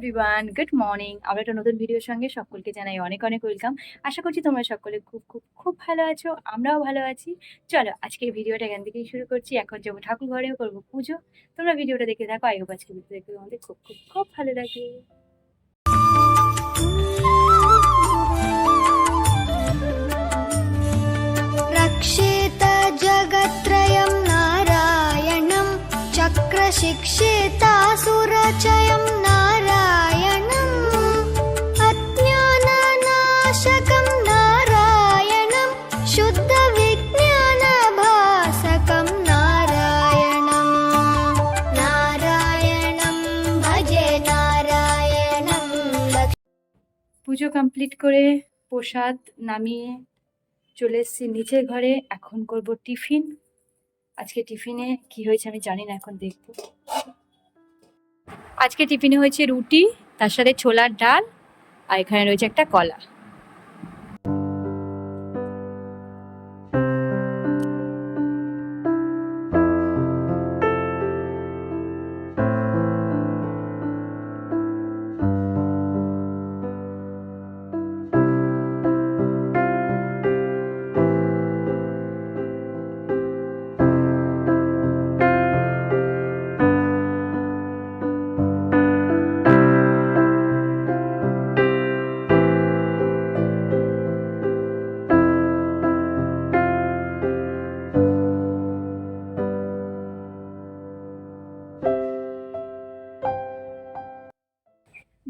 Everyone good morning আবার একটা নতুন ভিডিওর সঙ্গে সকলকে জানাই অনেক অনেক ওয়েলকাম আশা করছি তোমরা সকলে খুব খুব খুব ভালো আছো আমরাও ভালো আছি চলো আজকে ভিডিওটা এখান থেকেই শুরু করছি এখন যাবো ঠাকুর ঘরেও করবো পুজো তোমরা ভিডিওটা দেখে থাকো আগে আজকে ভিডিও দেখে আমাদের খুব খুব খুব ভালো লাগে रक्षेत जगत्त्रयं नारायणं चक्रशिक्षेतासुरचयं পুজো কমপ্লিট করে প্রসাদ নামিয়ে চলে এসেছি নিচের ঘরে। এখন করব টিফিন। আজকে টিফিনে কি হয়েছে আমি জানি না, এখন দেখব। আজকে টিফিনে হয়েছে রুটি, তার সাথে ছোলার ডাল, আর এখানে রয়েছে একটা কলা।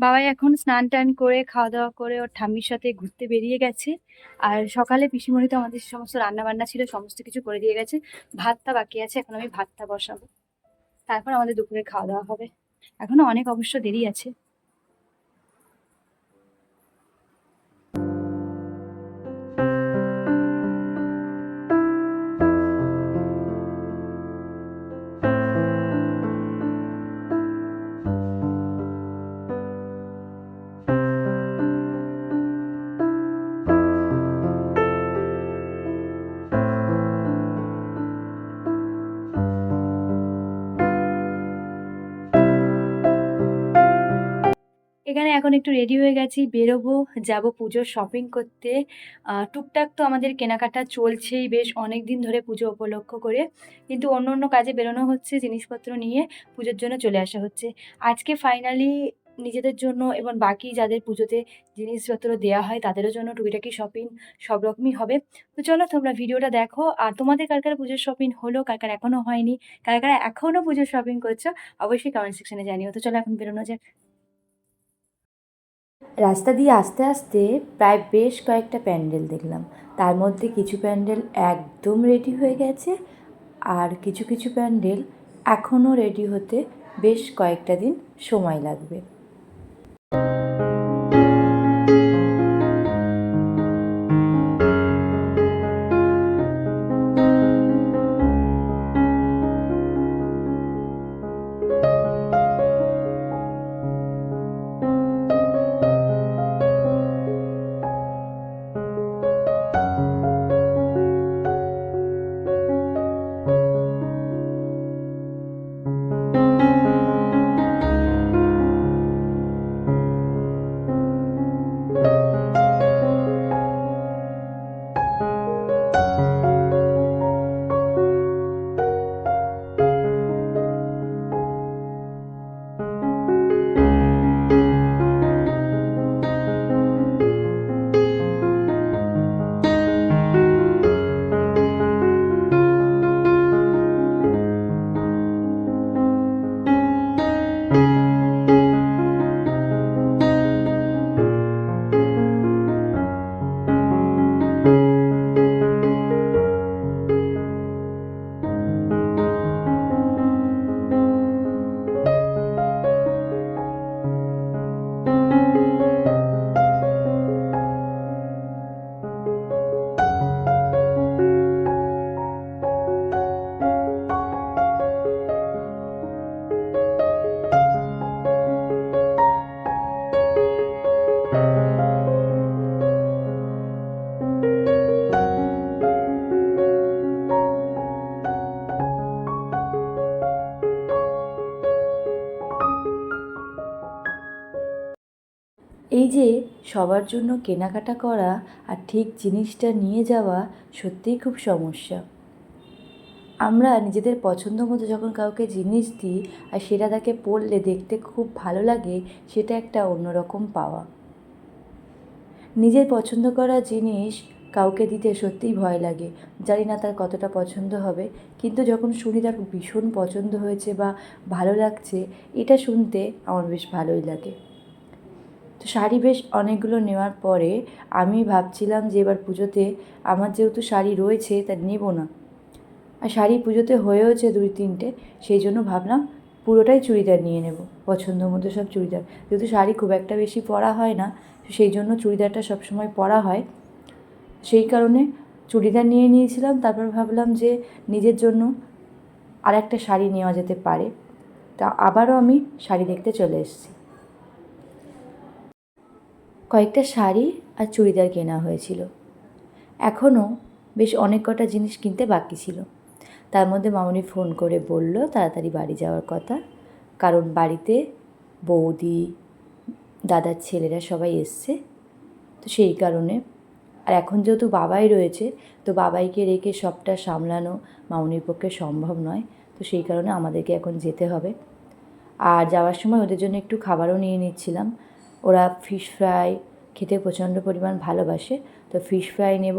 বাবাই এখন স্নান টান করে খাওয়া দাওয়া করে, ওর ঠাম্মির সাথে ঘুরতে বেরিয়ে গেছে। আর সকালে পিসিমণি তো আমাদের সমস্ত রান্না বান্না ছিল, সমস্ত কিছু করে দিয়ে গেছে। ভাতটা বাকি আছে, এখন আমি ভাতটা বসাবো। তারপর আমাদের দুপুরে খাওয়া দাওয়া হবে। এখনও অনেক অবশ্য দেরি আছে। এখানে একটু রেডি হয়ে গেছি, বেরোবো, যাব পুজোর শপিং করতে। টুকটাক তো আমাদের কেনাকাটা চলছেই বেশ অনেক দিন ধরে পুজো উপলক্ষ করে। কিন্তু অন্য অন্য কাজে বেরোনো হচ্ছে, জিনিসপত্র নিয়ে পুজোর জন্য চলে আসা হচ্ছে। আজকে ফাইনালি নিজেদের জন্য এবং বাকি যাদের পুজোতে জিনিসপত্র দেওয়া হয়, তাদেরও জন্য টুকিটাকি শপিং সব রকমই হবে। তো চলো তোমরা ভিডিওটা দেখো। আর তোমাদের কার কার পুজোর শপিং হলো, কার কার এখনও হয়নি, কার কার এখনও পুজোর শপিং করছ, অবশ্যই কমেন্ট সেকশনে জানিও। তো চলো এখন বেরোনো যাক। রাস্তা দিয়ে আস্তে আস্তে প্রায় বেশ কয়েকটা প্যান্ডেল দেখলাম। তার মধ্যে কিছু প্যান্ডেল একদম রেডি হয়ে গেছে আর কিছু কিছু প্যান্ডেল এখনও রেডি হতে বেশ কয়েকটা দিন সময় লাগবে। সবার জন্য কেনাকাটা করা আর ঠিক জিনিসটা নিয়ে যাওয়া সত্যিই খুব সমস্যা। আমরা নিজেদের পছন্দ মতো যখন কাউকে জিনিস দিই আর সেটা তাকে পরলে দেখতে খুব ভালো লাগে, সেটা একটা অন্যরকম পাওয়া। নিজের পছন্দ করা জিনিস কাউকে দিতে সত্যিই ভয় লাগে। জানি না তার কতটা পছন্দ হবে, কিন্তু যখন শুনি তার ভীষণ পছন্দ হয়েছে বা ভালো লাগছে, এটা শুনতে আমার বেশ ভালোই লাগে। তো শাড়ি বেশ অনেকগুলো নেওয়ার পরে আমি ভাবছিলাম যে এবার পুজোতে আমার যেহেতু শাড়ি রয়েছে তা নেব না। আর শাড়ি পুজোতে হয়েওছে দুই তিনটে, সেই জন্য ভাবলাম পুরোটাই চুড়িদার নিয়ে নেব। পছন্দ মতো সব চুড়িদার। যেহেতু শাড়ি খুব একটা বেশি পরা হয় না সেই জন্য চুড়িদারটা সবসময় পরা হয়। সেই কারণে চুড়িদার নিয়ে নিয়েছিলাম, তারপর ভাবলাম যে নিজের জন্য আর একটা শাড়ি নেওয়া যেতে পারে। তা আবারও আমি শাড়ি দেখতে চলে এসেছি। কয়েকটা শাড়ি আর চুড়িদার কেনা হয়েছিল। এখনও বেশ অনেক কটা জিনিস কিনতে বাকি ছিল। তার মধ্যে মামনি ফোন করে বলল, তাড়াতাড়ি বাড়ি যাওয়ার কথা। কারণ বাড়িতে বৌদি, দাদার ছেলেরা সবাই এসছে। তো সেই কারণে। আর এখন যেহেতু বাবাই রয়েছে, তো বাবাইকে রেখে সবটা সামলানো মামনির পক্ষে সম্ভব নয়। তো সেই কারণে আমাদেরকে এখন যেতে হবে। আর যাওয়ার সময় ওদের জন্য একটু খাবারও নিয়ে নিচ্ছিলাম। ওরা ফিশ ফ্রাই খেতে প্রচণ্ড পরিমাণ ভালোবাসে। তো ফিশ ফ্রাই নেব,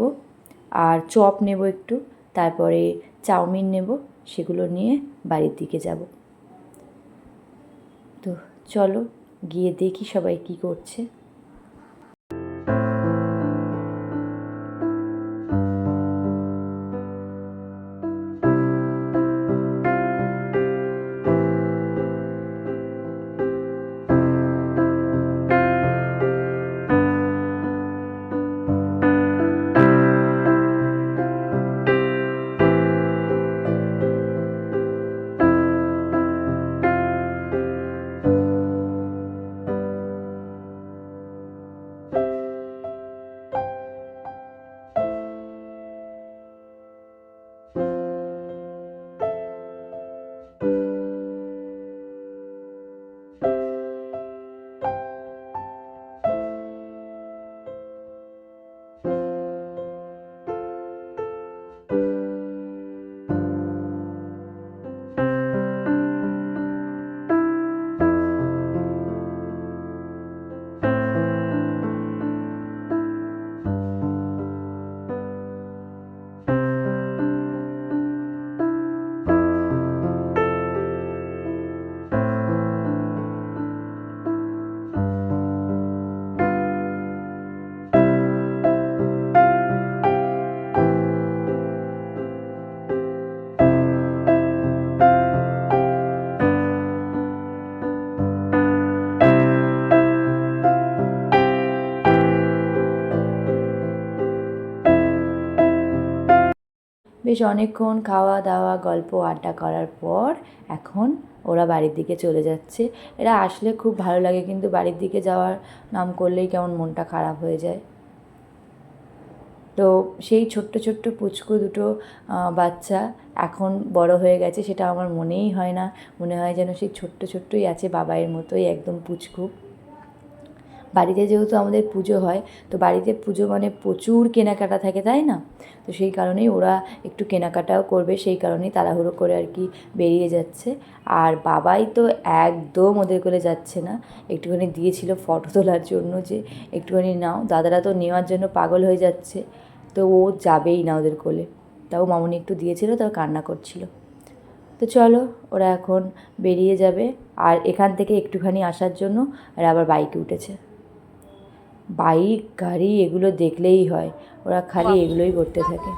আর চপ নেব একটু, তারপরে চাউমিন নেব, সেগুলো নিয়ে বাড়ির দিকে যাব। তো চলো গিয়ে দেখি সবাই কি করছে। বেশ অনেকক্ষণ খাওয়া দাওয়া, গল্প, আড্ডা করার পর এখন ওরা বাড়ির দিকে চলে যাচ্ছে। এরা আসলে খুব ভালো লাগে, কিন্তু বাড়ির দিকে যাওয়ার নাম করলেই কেমন মনটা খারাপ হয়ে যায়। তো সেই ছোট্ট ছোট্ট পুচকু দুটো বাচ্চা এখন বড় হয়ে গেছে, সেটা আমার মনেই হয় না। মনে হয় যেন সেই ছোট্ট ছোট্টই আছে, বাবাইয়ের মতোই একদম পুচকু। বাড়িতে যেহেতু আমাদের পুজো হয়, তো বাড়িতে পুজো মানে প্রচুর কেনাকাটা থাকে, তাই না? তো সেই কারণেই ওরা একটু কেনাকাটাও করবে, সেই কারণেই তাড়াহুড়ো করে আর কি বেরিয়ে যাচ্ছে। আর বাবাই তো একদম ওদের করে যাচ্ছে না। একটুখানি দিয়েছিল ফটো তোলার জন্য যে, একটুখানি নাও। দাদারা তো নেওয়ার জন্য পাগল হয়ে যাচ্ছে। তো ও যাবেই না ওদের কোলে। তাও মামনি একটু দিয়েছিল, তাও কান্না করছিল। তো চলো, ওরা এখন বেরিয়ে যাবে। আর এখান থেকে একটুখানি আসার জন্য আর আবার বাইকে উঠেছে। বাইক গাড়ি এগুলো দেখলেই হয়। ওরা খালি এগুলোই করতে থাকে।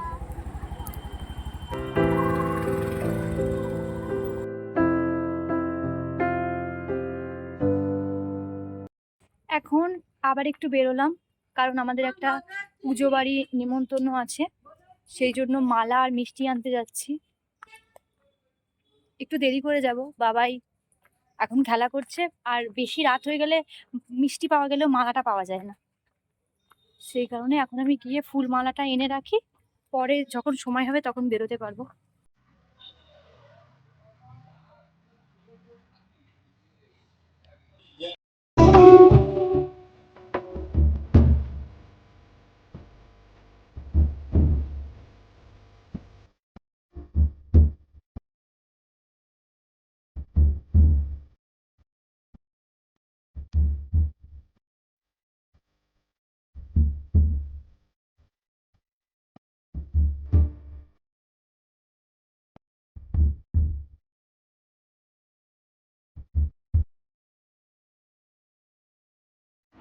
এখন আবার একটু বেরোলাম কারণ আমাদের একটা পুজো বাড়ি নিমন্ত্রণ আছে। সেই জন্য মালা আর মিষ্টি আনতে যাচ্ছি। একটু দেরি করে যাব বাবাই এখন খেলা করছে, আর বেশি রাত হয়ে গেলে মিষ্টি পাওয়া গেলেও মালাটা পাওয়া যায় না। সেই কারণে এখন আমি গিয়ে ফুল মালাটা এনে রাখি, পরে যখন সময় হবে তখন বেরোতে পারব।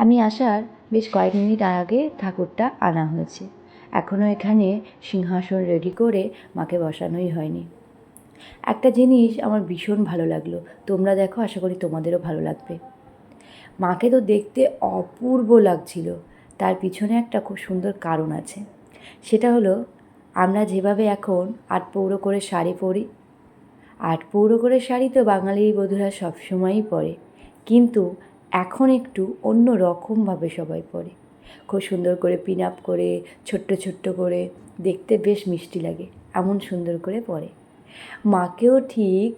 আমি আসার বেশ কয়েক মিনিট আগে ঠাকুরটা আনা হয়েছে। এখনও এখানে সিংহাসন রেডি করে মাকে বসানোই হয়নি। একটা জিনিস আমার ভীষণ ভালো লাগল। তোমরা দেখো, আশা করি তোমাদেরও ভালো লাগবে। মাকে তো দেখতে অপূর্ব লাগছিল। তার পিছনে একটা খুব সুন্দর কারণ আছে। সেটা হলো, আমরা যেভাবে এখন আট পৌরো করে শাড়ি পরি, আট পৌরো করে শাড়ি তো বাঙালি বধূরা সবসময়ই পরে। কিন্তু এখন একটু অন্য রকমভাবে সবাই পরে খুব সুন্দর করে পিন আপ করে, ছোট্ট ছোট্ট করে দেখতে বেশ মিষ্টি লাগে, এমন সুন্দর করে পরে মাকেও ঠিক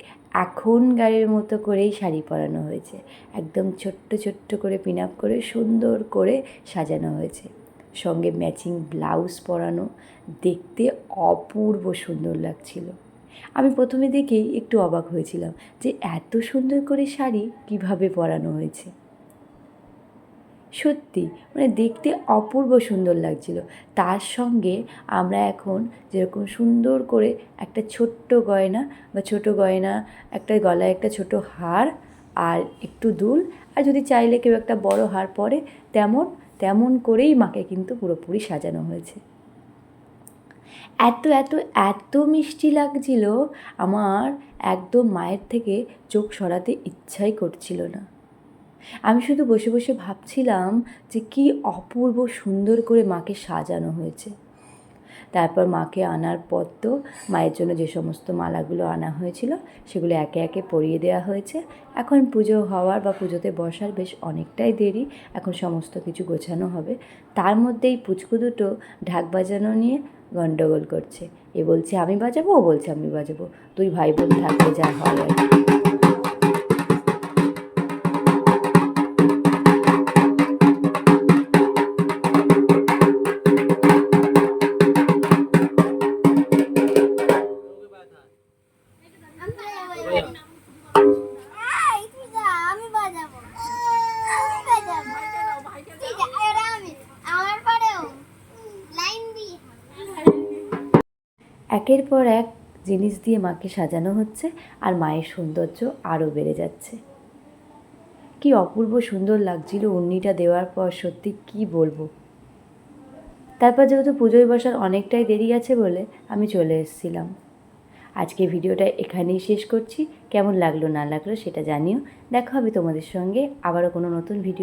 এখনকারের মতো করেই শাড়ি পরানো হয়েছে। একদম ছোট্ট ছোট্ট করে পিন আপ করে সুন্দর করে সাজানো হয়েছে। সঙ্গে ম্যাচিং ব্লাউজ পরানো, দেখতে অপূর্ব সুন্দর লাগছিল। আমি প্রথমে দেখেই একটু অবাক হয়েছিলাম যে এত সুন্দর করে শাড়ি কীভাবে পরানো হয়েছে। সত্যি মানে দেখতে অপূর্ব সুন্দর লাগছিল। তার সঙ্গে আমরা এখন যেরকম সুন্দর করে একটা ছোট্ট গয়না বা ছোট গয়না, একটা গলায় একটা ছোট হার আর একটু দুল আর যদি চাইলে কেউ একটা বড় হার পরে, তেমন তেমন করেই মাকে কিন্তু পুরোপুরি সাজানো হয়েছে। এত এত এত মিষ্টি লাগছিল, আমার একদম মায়ের থেকে চোখ সরাতে ইচ্ছাই করছিল না। আমি শুধু বসে বসে ভাবছিলাম যে কি অপূর্ব সুন্দর করে মাকে সাজানো হয়েছে। তারপর মাকে আনার পর তো মায়ের জন্য যে সমস্ত মালাগুলো আনা হয়েছিল, সেগুলো একে একে পরিয়ে দেওয়া হয়েছে। এখন পুজো হওয়ার বা পুজোতে বসার বেশ অনেকটাই দেরি, এখন সমস্ত কিছু গোছানো হবে। তার মধ্যেই পুচকু দুটো ঢাক বাজানো নিয়ে গণ্ডগোল করছে। এ বলছে, আমি বাজাবো? ও বলছে, আমি বাজাবো। তুই ভাই বোন থাকলে যা হয় আর কি। একের পর এক জিনিস দিয়ে মাকে সাজানো হচ্ছে আর মায়ের সৌন্দর্য আরও বেড়ে যাচ্ছে। কি অপূর্ব সুন্দর লাগছিল উন্নিটা দেওয়ার পর সত্যি কি বলব। তারপর যেহেতু পুজোয় বসার অনেকটাই দেরি আছে বলে আমি চলে এসেছিলাম। আজকে ভিডিওটা এখানেই শেষ করছি। কেমন লাগল না লাগল সেটা জানিও। দেখা হবে তোমাদের সঙ্গে আবারও কোনো নতুন ভিডিও